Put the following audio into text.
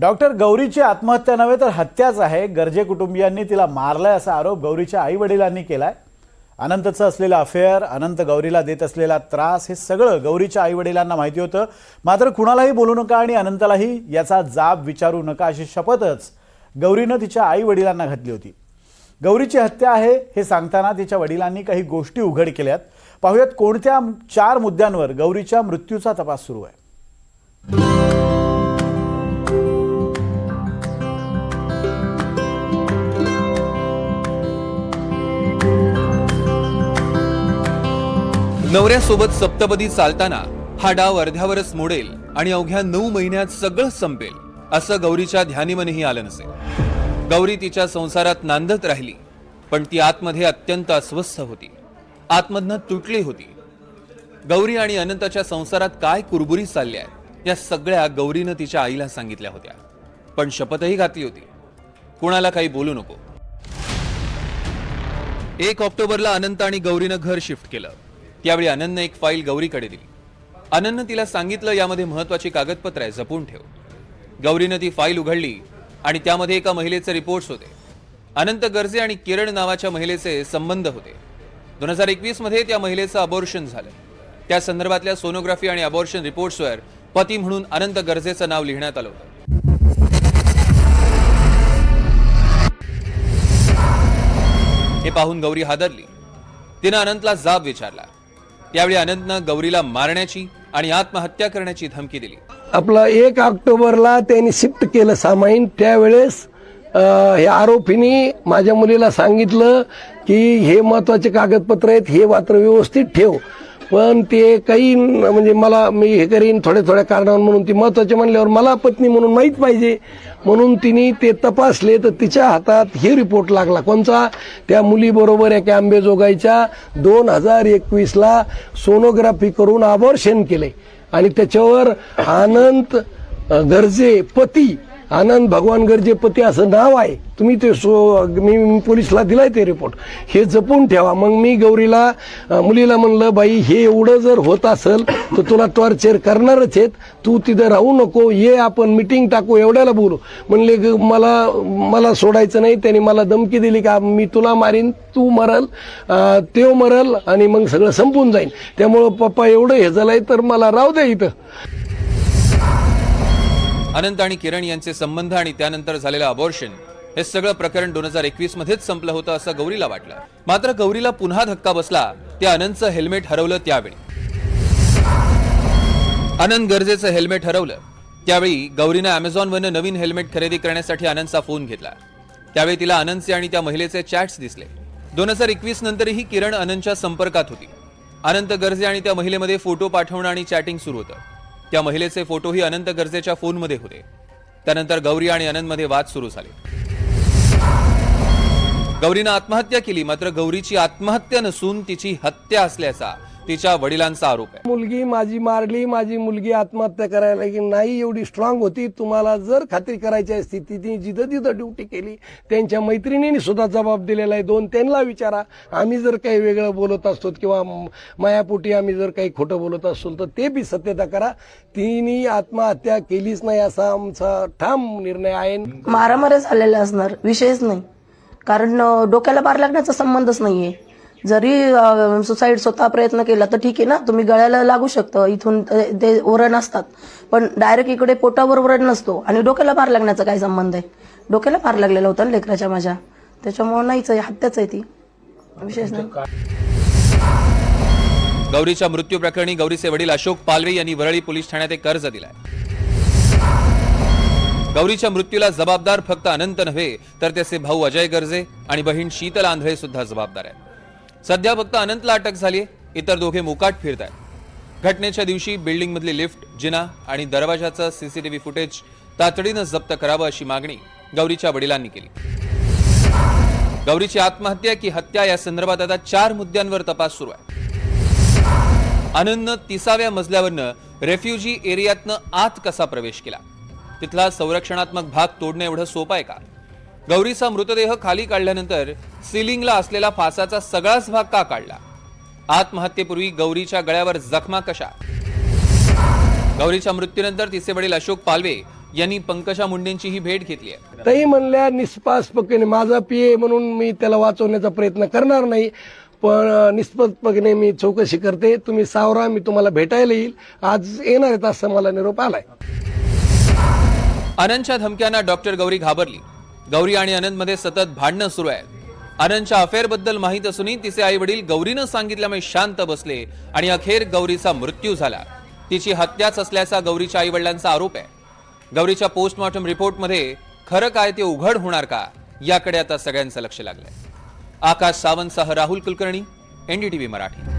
Doctor गौरीची आत्महत्या नव्हे तर हत्याच आहे. गरजे कुटुंबियांनी तिला मारलाय असा आरोप गौरीच्या आई वडिलांनी केलाय. अनंतचं असलेलं अफेअर अनंत गौरीला देत असलेला त्रास हे सगळं गौरीच्या आई वडिलांना माहिती होतं. मात्र कुणालाही बोलू नका आणि अनंतलाही याचा जाब विचारू नका अशी शपथच गौरीनं तिच्या आई वडिलांना घातली होती. गौरीची हत्या आहे हे सांगताना तिच्या वडिलांनी काही गोष्टी उघड केल्यात. पाहुयात कोणत्या चार मुद्द्यांवर गौरीच्या मृत्यूचा तपास सुरू आहे. नवऱ्यासोबत सप्तपदी चालताना हा डाव अर्ध्यावरच मोडेल आणि अवघ्या नऊ महिन्यात सगळं संपेल असं गौरीच्या ध्यानीमनेही आलं नसेल. गौरी तिच्या संसारात नांदत राहिली पण ती आतमध्ये अत्यंत अस्वस्थ होती. आतमधनं तुटली होती. गौरी आणि अनंताच्या संसारात काय कुरबुरी चालल्या आहेत या सगळ्या गौरीनं तिच्या आईला सांगितल्या होत्या. पण शपथही घातली होती. कुणाला काही बोलू नको. एक ऑक्टोबरला अनंत आणि गौरीनं घर शिफ्ट केलं. त्यावेळी अनननं एक फाईल गौरीकडे दिली. अनननं तिला सांगितलं यामध्ये महत्वाची कागदपत्र आहे जपून ठेव. गौरीनं ती फाईल उघडली आणि त्यामध्ये एका महिलेचे रिपोर्ट्स होते. अनंत गर्जे आणि किरण नावाच्या महिलेचे संबंध होते. दोन हजार एकवीसमध्ये त्या महिलेचं अबॉर्शन झालं. त्या संदर्भातल्या सोनोग्राफी आणि अबॉर्शन रिपोर्ट्सवर पती म्हणून अनंत गर्जेचं नाव लिहिण्यात आलं होतं. हे पाहून गौरी हादरली. तिनं अनंतला जाब विचारला. त्यावेळी अनंतनं गौरीला मारण्याची आणि आत्महत्या करण्याची धमकी दिली. आपला एक ऑक्टोबरला त्यांनी शिफ्ट केलं सामाईन. त्यावेळेस अं, हे आरोपींनी माझ्या मुलीला सांगितलं की हे महत्त्वाचे कागदपत्र आहेत हे मात्र व्यवस्थित ठेव. पण ते काही म्हणजे मला मी हे करीन थोड्या थोड्या कारणावर म्हणून ती महत्त्वाचे म्हणल्यावर मला पत्नी म्हणून माहीत पाहिजे. म्हणून तिने ते तपासले तर तिच्या हातात हे रिपोर्ट लागला. कोणचा? त्या मुलीबरोबर एका आंबेजोगाईच्या दोन हजार एकवीसला सोनोग्राफी करून अबॉर्शन केले. आणि त्याच्यावर आनंद गरजे पती आनंद भगवान गर्जे पती असं नाव आहे. तुम्ही ते सो मी पोलिसला दिलाय ते रिपोर्ट हे जपून ठेवा. मग मी गौरीला मुलीला म्हणलं बाई हे एवढं जर होत असेल तर तुला टॉर्चर करणारच आहेत. तू तिथं राहू नको. ये आपण मिटिंग टाकू. एवढ्याला बोलू. म्हणले ग, मला मला सोडायचं नाही. त्यांनी मला धमकी दिली का मी तुला मारीन. तू मरल अ, त्यो मरल आणि मग सगळं संपून जाईल त्यामुळं पप्पा एवढं हे झालंय तर मला राहू दे इथं. अनंत आणि किरण यांचे संबंध आणि त्यानंतर झालेलं अबॉर्शन हे सगळं प्रकरण दोन हजार एकवीस मध्येच संपलं होतं असं गौरीला वाटलं. मात्र गौरीला पुन्हा धक्का बसला. ते अनंतचं हेल्मेट हरवलं त्यावेळी. अनंत गरजेचं हेल्मेट हरवलं. त्यावेळी गौरीनं अमेझॉनवरनं नवीन हेल्मेट खरेदी करण्यासाठी आनंदचा फोन घेतला. त्यावेळी तिला अनंतचे आणि त्या महिलेचे चॅट्स दिसले. दोन हजार एकवीस नंतरही किरण अनंतच्या संपर्कात होती. अनंत गरजे आणि त्या महिलेमध्ये फोटो पाठवणं आणि चॅटिंग सुरू होतं. त्या महिलेचे फोटोही अनंत गरजेच्या फोनमध्ये होते. त्यानंतर गौरी आणि अनंतमध्ये वाद सुरू झाले. गौरीनं आत्महत्या केली मात्र गौरीची आत्महत्या नसून तिची हत्या असल्याचा तिच्या वडिलांचा आरोप आहे. मुलगी माझी मारली माझी मुलगी आत्महत्या करायला की नाही एवढी स्ट्रॉंग होती तुम्हाला जर खात्री करायची असती तिने जिथं जिथं ड्युटी केली त्यांच्या मैत्रिणींनी सुद्धा जबाब दिलेला आहे. दोन त्यांना विचारा आम्ही जर काही वेगळं बोलत असतो किंवा मायापोटी आम्ही जर काही खोटं बोलत असतो तर ते बी सत्यता करा. तिने आत्महत्या केलीच नाही असा आमचा ठाम निर्णय आहे. मारामाऱ्या झालेल्या असणार विषयच नाही. कारण डोक्याला बार लागण्याचा संबंधच नाहीये. जरी सुसाईड स्वतः प्रयत्न केला तर ठीक आहे ना? तुम्ही गळ्याला लागू शकतं. इथून ते- ते ओरण असतात पण डायरेक्ट इकडे पोटावर ओरण नसतो. आणि डोक्याला बार लागण्याचा काय संबंध आहे? डोक्याला बार लागलेला होता ना लेकराच्या माझ्या. त्याच्यामुळे नाहीच आहे. हत्याच आहे ती. विशेष नाही. गौरीच्या मृत्यू प्रकरणी गौरीचे वडील अशोक पालवे यांनी वरळी पोलीस ठाण्यात एक अर्ज दिलाय. गौरीच्या मृत्यूला जबाबदार फक्त अनंत नव्हे तर त्याचे भाऊ अजय गर्जे आणि बहीण शीतल आंधळे सुद्धा जबाबदार आहेत. सध्या फक्त अनंतला अटक झाली इतर दोघे मुकाट फिरत आहेत घटनेच्या दिवशी बिल्डिंग मधली लिफ्ट जिना आणि दरवाजाचं सीसीटीव्ही फुटेज तातडीनं जप्त करावं अशी मागणी गौरीच्या वडिलांनी केली. गौरीची आत्महत्या की हत्या या संदर्भात आता चार मुद्द्यांवर तपास सुरू आहे. आनंदनं तिसाव्या मजल्यावरनं रेफ्युजी एरियातनं आत कसा प्रवेश केला? तिथला संरक्षणात्मक भाग तोडणं एवढं सोपं आहे का? गौरीचा मृतदेह खाली काढल्यानंतर सिलिंगला असलेला फासाचा सगळाच भाग का काढला? आत्महत्येपूर्वी गौरीच्या गळ्यावर जखमा कशा? गौरीच्या मृत्यूनंतर तिचे वडील अशोक पालवे यांनी पंकजा मुंडेंची ही भेट घेतली आहे. तही म्हणल्या निष्पासपणे माझा पीए म्हणून मी त्याला वाचवण्याचा प्रयत्न करणार नाही पण निष्पक्षपणे मी चौकशी करते. तुम्ही सावरा मी तुम्हाला भेटायला येईल. आज येणार आहेत असं मला निरोप आलाय. आनंदच्या धमक्यांना डॉक्टर गौरी घाबरली. गौरी आणि आनंदमध्ये सतत भांडणं सुरू आहेत. आनंदच्या अफेअरबद्दल माहीत असूनही तिचे आई वडील गौरीनं सांगितल्यामुळे शांत बसले आणि अखेर गौरीचा मृत्यू झाला. तिची हत्याच असल्याचा गौरीच्या आई वडिलांचा आरोप आहे. गौरीच्या पोस्टमॉर्टम रिपोर्टमध्ये खरं काय ते उघड होणार का याकडे आता सगळ्यांचं लक्ष लागलंय. आकाश सावंतसह राहुल कुलकर्णी एनडीटीव्ही मराठी.